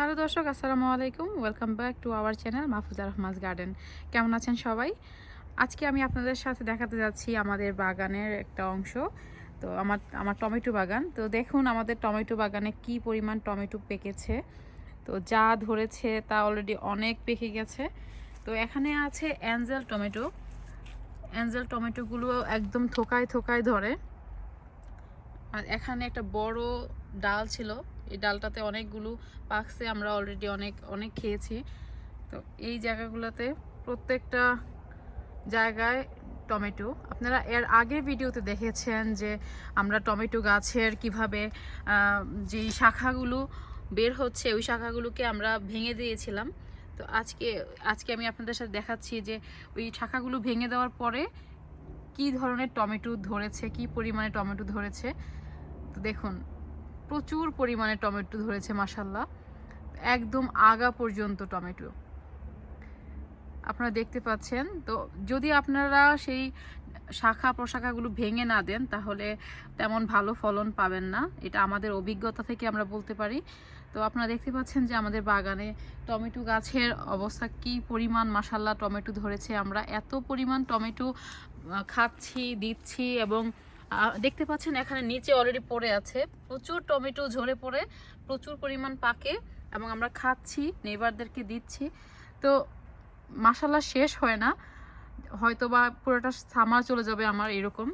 Hello দর্শক, আসসালামু আলাইকুম। Welcome back to our channel Mahfuza Rahmaj garden কেমন আছেন সবাই? আজকে আমি আপনাদের সাথে দেখাতে যাচ্ছি আমাদের বাগানের একটা অংশ। তো আমার আমার টমেটো বাগান। তো দেখুন আমাদের টমেটো বাগানে কি পরিমাণ টমেটো পেকেছে। তো যা ধরেছে তা অলরেডি অনেক পেকে গেছে। তো এখানে আছে অ্যাঞ্জেল টমেটো। অ্যাঞ্জেল টমেটোগুলো একদম থোকায় থোকায় ধরে। আর এখানে একটা বড় ডাল ছিল। এই ডালটাতে অনেকগুলো পাকছে, আমরা অলরেডি অনেক অনেক খেয়েছি। তো এই জায়গাগুলোতে প্রত্যেকটা জায়গায় টমেটো। আপনারা এর আগের ভিডিওতে দেখেছেন যে আমরা টমেটো গাছের কীভাবে যেই শাখাগুলো বের হচ্ছে, ওই শাখাগুলোকে আমরা ভেঙে দিয়েছিলাম। তো আজকে আজকে আমি আপনাদের সাথে দেখাচ্ছি যে ওই শাখাগুলো ভেঙে দেওয়ার পরে কি ধরনের টমেটো ধরেছে, কি পরিমাণে টমেটো ধরেছে। তো দেখুন প্রচুর পরিমাণে টমেটো ধরেছে মাসাল্লাহ একদম আগা পর্যন্ত টমেটো। আপনারা দেখতে পাচ্ছেন, তো যদি আপনারা সেই শাখা প্রশাখাগুলো ভেঙে না দেন, তাহলে তেমন ভালো ফলন পাবেন না। এটা আমাদের অভিজ্ঞতা থেকে আমরা বলতে পারি। তো আপনারা দেখতে পাচ্ছেন যে আমাদের বাগানে টমেটো গাছের অবস্থা কি পরিমাণ মাসাল্লাহ টমেটো ধরেছে। আমরা এত পরিমাণ টমেটো খাচ্ছি, দিচ্ছি এবং দেখতে পাচ্ছেন এখানে নিচে অলরেডি পড়ে আছে। প্রচুর টমেটো ঝরে পড়ে, প্রচুর পরিমাণ পাকে এবং আমরা খাচ্ছি নেবারদেরকে দিচ্ছি। তো মাসাল্লা শেষ হয় না। হয়তো বা পুরোটা সামার চলে যাবে আমার এরকম।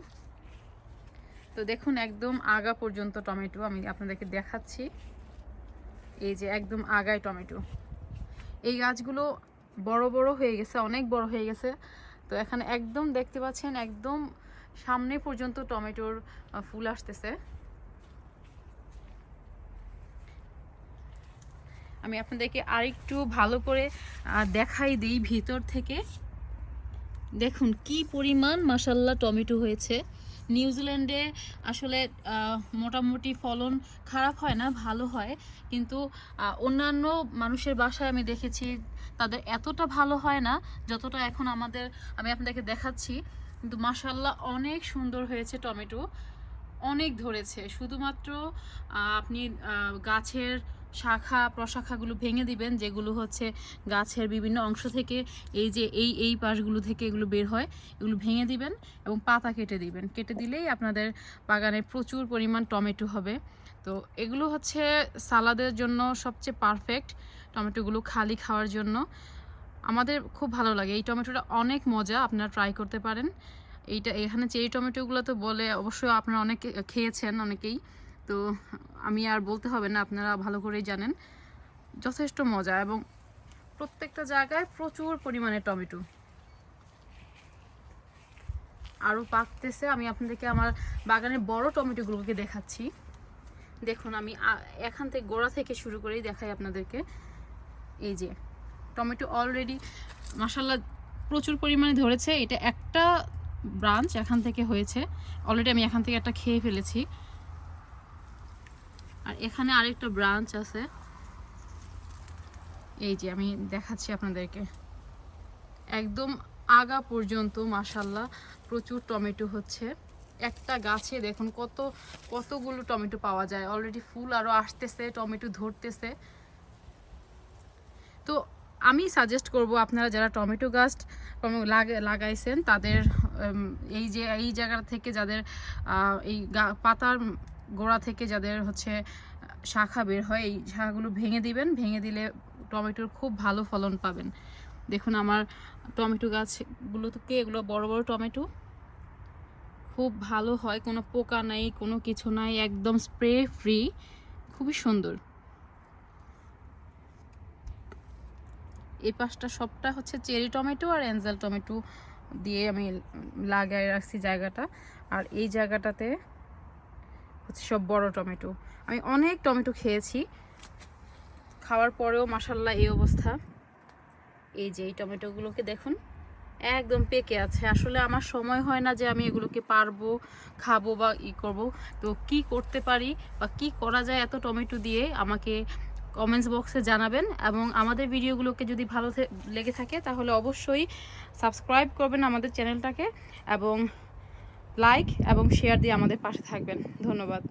তো দেখুন একদম আগা পর্যন্ত টমেটো, আমি আপনাদেরকে দেখাচ্ছি। এই যে একদম আগায় টমেটো। এই গাছগুলো বড় বড় হয়ে গেছে, অনেক বড় হয়ে গেছে। তো এখানে একদম দেখতে পাচ্ছেন একদম সামনে পর্যন্ত টমেটোর ফুল আসতেছে। আমি আপনাদেরকে আরেকটু ভালো করে দেখাই দিই ভিতর থেকে। দেখুন কি পরিমাণ মাসাল্লাহ টমেটো হয়েছে। নিউজিল্যান্ডে আসলে মোটামুটি ফলন খারাপ হয় না, ভালো হয়। কিন্তু অন্যান্য মানুষের বাসায় আমি দেখেছি, তাদের এতটা ভালো হয় না, যতটা এখন আমাদের, আমি আপনাদেরকে দেখাচ্ছি। কিন্তু মাসাল্লাহ অনেক সুন্দর হয়েছে টমেটো। অনেক ধরেছে। শুধুমাত্র আপনি গাছের শাখা, প্রশাখাগুলো ভেঙে দিবেন, যেগুলো হচ্ছে গাছের বিভিন্ন অংশ থেকে, এই যে এই এই পাশগুলো থেকে এগুলো বের হয়, এগুলো ভেঙে দিবেন এবং পাতা কেটে দিবেন। কেটে দিলেই আপনাদের বাগানে প্রচুর পরিমাণ টমেটো হবে। তো এগুলো হচ্ছে সালাদের জন্য সবচেয়ে পারফেক্ট টমেটোগুলো খালি খাওয়ার জন্য। আমাদের খুব ভালো লাগে। এই টমেটোটা অনেক মজা, আপনারা ট্রাই করতে পারেন। এইটা, এখানে চেরি টমেটোগুলো তো বলে, অবশ্যই আপনারা অনেক খেয়েছেন অনেকেই। তো আমি আর বলতে হবে না, আপনারা ভালো করেই জানেন। যথেষ্ট মজা এবং প্রত্যেকটা জায়গায় প্রচুর পরিমাণে টমেটো। আরও পাকতেছে, আমি আপনাদেরকে আমার বাগানের বড় টমেটোগুলোকে দেখাচ্ছি। দেখুন, আমি এখান থেকে গোড়া থেকে শুরু করেই দেখাই আপনাদেরকে। এই যে টমেটো অলরেডি মাসাল্লাহ প্রচুর পরিমাণে ধরেছে। এটা একটা ব্রাঞ্চ এখান থেকে হয়েছে। অলরেডি আমি এখান থেকে একটা খেয়ে ফেলেছি। আর এখানে আরেকটা ব্রাঞ্চ আছে। এই যে আমি দেখাচ্ছি আপনাদেরকে। একদম আগা পর্যন্ত মাসাল্লাহ প্রচুর টমেটো হচ্ছে। একটা গাছে দেখুন কত, কতগুলো টমেটো পাওয়া যায়। অলরেডি ফুল আরও আসতেছে, টমেটো ধরতেছে। তো আমি সাজেস্ট করব আপনারা যারা টমেটো গাছ লাগা- লাগাইছেন, তাদের এই যে, এই জায়গা থেকে যাদের এই পাতার গোড়া থেকে যাদের হচ্ছে শাখা বের হয়, এই শাখাগুলো ভেঙে দিবেন। ভেঙে দিলে টমেটোর খুব ভালো ফলন পাবেন। দেখুন আমার টমেটো গাছগুলো থেকে এগুলো বড় বড় টমেটো। খুব ভালো হয়, কোনো পোকা নাই, কোনো কিছু নাই, একদম স্প্রে ফ্রি খুবই সুন্দর। এই পাশটা সবটা হচ্ছে চেরি টমেটো আর অ্যাঞ্জেল টমেটো দিয়ে আমি লাগাই রাখছি জায়গাটা। আর এই জায়গাটাতে হচ্ছে সব বড় টমেটো। আমি অনেক টমেটো খেয়েছি। খাওয়ার পরেও মাসাল্লাহ এই অবস্থা। এই যে এই টমেটোগুলোকে দেখুন, একদম পেকে আছে। আসলে আমার সময় হয় না যে আমি এগুলোকে পারব, খাব বা ই করব। তো কি করতে পারি বা কি করা যায় এত টমেটো দিয়ে আমাকে কমেন্টস বক্সে জানাবেন এবং আমাদের ভিডিওগুলোকে যদি ভালো লেগে থাকে তাহলে অবশ্যই সাবস্ক্রাইব করবেন আমাদের চ্যানেলটাকে এবং লাইক এবং শেয়ার দিয়ে আমাদের পাশে থাকবেন। ধন্যবাদ।